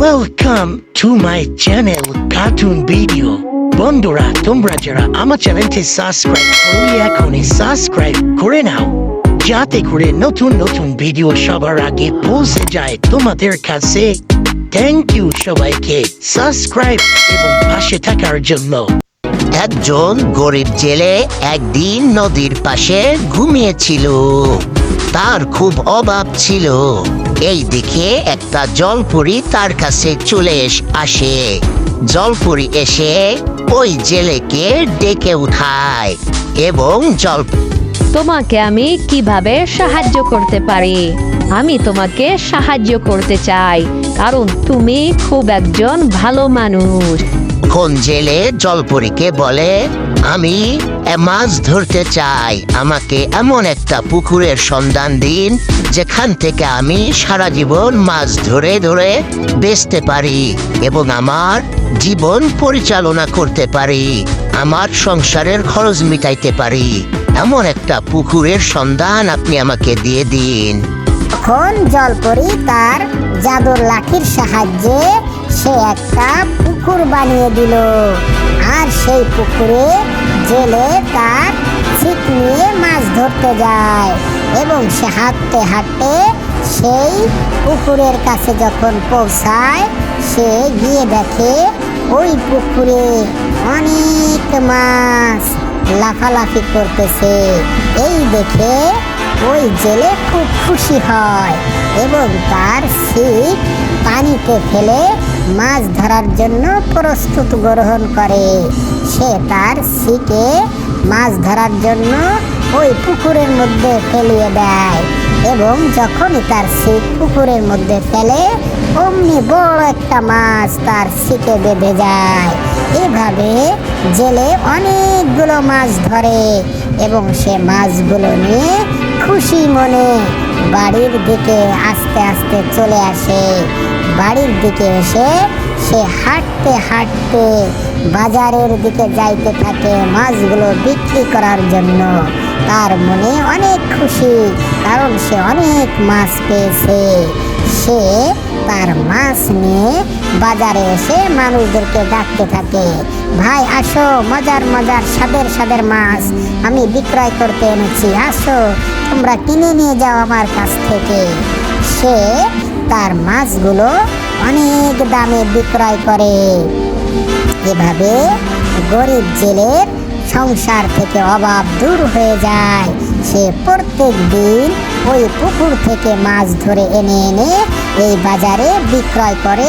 Welcome to my channel, Cartoon Video. বন্ধুরা তোমরা যারা আমার চ্যানেলটি সাবস্ক্রাইব করলে এখনই সাবস্ক্রাইব করে নাও যাতে করে নতুন নতুন ভিডিও সবার আগে পৌঁছে যায় তোমাদের কাছে থ্যাংক ইউ সবাইকে সাবস্ক্রাইব এবং পাশে থাকার জন্য একজন গরিব জেলে একদিন নদীর পাশে ঘুমিয়েছিল। তার খুব অভাব ছিল। এই দিকে একটা জলপুরি তার কাছে চলে আসে। জলপুরি এসে ওই জেলেকে ডেকে উঠায় এবং জল তোমাকে আমি কীভাবে সাহায্য করতে পারি? আমি তোমাকে সাহায্য করতে চাই, কারণ তুমি খুব একজন ভালো মানুষ। কোন জেলে জলপুরিকে বলে, আমি মাছ ধরতে চাই। আমাকে এমন একটা পুকুরের সন্ধান দিন, যেখান থেকে আমি সারা জীবন মাছ ধরে ধরে বেচতে পারি এবং আমার জীবন পরিচালনা করতে পারি, আমার সংসারের খরচ মিটাইতে পারি। এমন একটা পুকুরের সন্ধান আপনি আমাকে দিয়ে দিন। তখন জলপরি তার জাদুর লাঠির সাহায্যে সে একটা পুকুর বানিয়ে দিল। আর সেই পুকুরে জেলে তার ছিপ নিয়ে মাছ ধরতে যায় এবং সে হাঁটতে হাঁটতে সেই পুকুরের কাছে যখন পৌঁছায়, সে গিয়ে দেখে ওই পুকুরে অনেক মাছ লাফালাফি করতেছে। এই দেখে ওই জেলে খুব খুশি হয় এবং তার ছিপ পানিতে ফেলে মাছ ধরার জন্য প্রস্তুত গ্রহণ করে। সে তার ছিপে মাছ ধরার জন্য ওই পুকুরের মধ্যে ফেলিয়ে দেয় এবং যখনই তার ছিপ পুকুরের মধ্যে ফেলে, অমনি বড় একটা মাছ তার ছিপে বেঁধে যায়। এভাবে জেলে অনেকগুলো মাছ ধরে এবং সে মাছগুলো নিয়ে খুশি মনে বাড়ির দিকে আস্তে আস্তে চলে আসে। বাড়ির দিকে এসে সে হাঁটতে হাঁটতে বাজারের দিকে যাইতে থাকে মাছগুলো বিক্রি করার জন্য। তার মনে অনেক খুশি, কারণ সে অনেক মাছ পেয়েছে। সে তার মাছ নিয়ে বাজারে এসে মানুষদেরকে ডাকতে থাকে, ভাই, আসো, মজার মজার সাদের সাদের মাছ আমি বিক্রয় করতে এনেছি। আসো, তোমরা কিনে নিয়ে যাও আমার কাছ থেকে। সে তার মাছগুলো অনেক দামে বিক্রয় করে। এভাবে গরিব জেলের সংসার থেকে অভাব দূর হয়ে যায়। সে প্রত্যেক দিন ওই পুকুর থেকে মাছ ধরে এনে এনে এই বাজারে বিক্রয় করে।